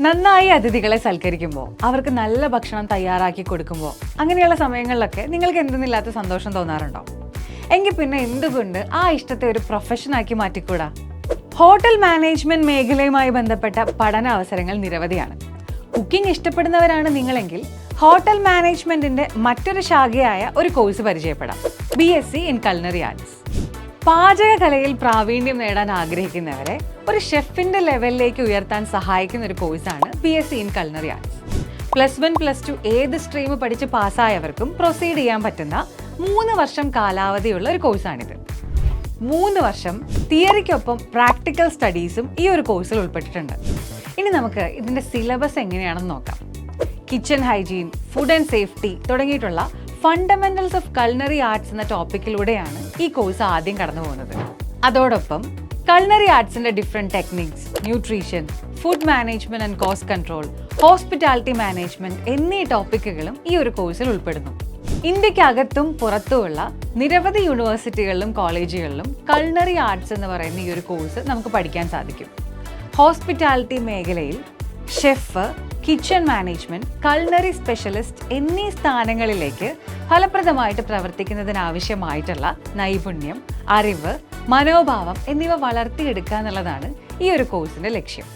നന്നായി അതിഥികളെ സൽക്കരിക്കുമ്പോൾ അവർക്ക് നല്ല ഭക്ഷണം തയ്യാറാക്കി കൊടുക്കുമ്പോൾ അങ്ങനെയുള്ള സമയങ്ങളിലൊക്കെ നിങ്ങൾക്ക് എന്തെന്നില്ലാത്ത സന്തോഷം തോന്നാറുണ്ടോ? എങ്കിൽ പിന്നെ എന്തുകൊണ്ട് ആ ഇഷ്ടത്തെ ഒരു പ്രൊഫഷനാക്കി മാറ്റിക്കൂടാ? ഹോട്ടൽ മാനേജ്മെന്റ് മേഖലയുമായി ബന്ധപ്പെട്ട പഠന അവസരങ്ങൾ നിരവധിയാണ്. കുക്കിംഗ് ഇഷ്ടപ്പെടുന്നവരാണ് നിങ്ങളെങ്കിൽ ഹോട്ടൽ മാനേജ്മെന്റിന്റെ മറ്റൊരു ശാഖയായ ഒരു കോഴ്സ് പരിചയപ്പെടാം. B S C in culinary arts പാചകകലയിൽ പ്രാവീണ്യം നേടാൻ ആഗ്രഹിക്കുന്നവരെ ഒരു ഷെഫിന്റെ ലെവലിലേക്ക് ഉയർത്താൻ സഹായിക്കുന്ന ഒരു കോഴ്സാണ് B S C in culinary arts plus one plus two ഏത് സ്ട്രീം പഠിച്ച് പാസ്സായവർക്കും പ്രൊസീഡ് ചെയ്യാൻ പറ്റുന്ന മൂന്ന് വർഷം കാലാവധിയുള്ള ഒരു കോഴ്സാണിത്. മൂന്ന് വർഷം തിയറിക്കൊപ്പം പ്രാക്ടിക്കൽ സ്റ്റഡീസും ഈ ഒരു കോഴ്സിൽ ഉൾപ്പെട്ടിട്ടുണ്ട്. ഇനി നമുക്ക് ഇതിന്റെ സിലബസ് എങ്ങനെയാണെന്ന് നോക്കാം. Kitchen hygiene food and safety തുടങ്ങിയിട്ടുള്ള ഫണ്ടമെന്റൽസ് ഓഫ് കൾണറി ആർട്സ് എന്ന ടോപ്പിക്കിലൂടെയാണ് ഈ കോഴ്സ് ആദ്യം കടന്നു പോകുന്നത്. അതോടൊപ്പം culinary ആർട്സിന്റെ different techniques nutrition food management and cost control hospitality management എന്നീ ടോപ്പിക്കുകളും ഈ ഒരു കോഴ്സിൽ ഉൾപ്പെടുന്നു. ഇന്ത്യക്കകത്തും പുറത്തുമുള്ള നിരവധി യൂണിവേഴ്സിറ്റികളിലും കോളേജുകളിലും കൾണറി ആർട്സ് എന്ന് പറയുന്ന ഈ ഒരു കോഴ്സ് നമുക്ക് പഠിക്കാൻ സാധിക്കും. ഹോസ്പിറ്റാലിറ്റി മേഖലയിൽ chef kitchen management culinary specialist എന്നീ സ്ഥാനങ്ങളിലേക്ക് ഫലപ്രദമായിട്ട് പ്രവർത്തിക്കുന്നതിനാവശ്യമായിട്ടുള്ള നൈപുണ്യം അറിവ് മനോഭാവം എന്നിവ വളർത്തിയെടുക്കുക എന്നുള്ളതാണ് ഈ ഒരു കോഴ്സിന്റെ ലക്ഷ്യം.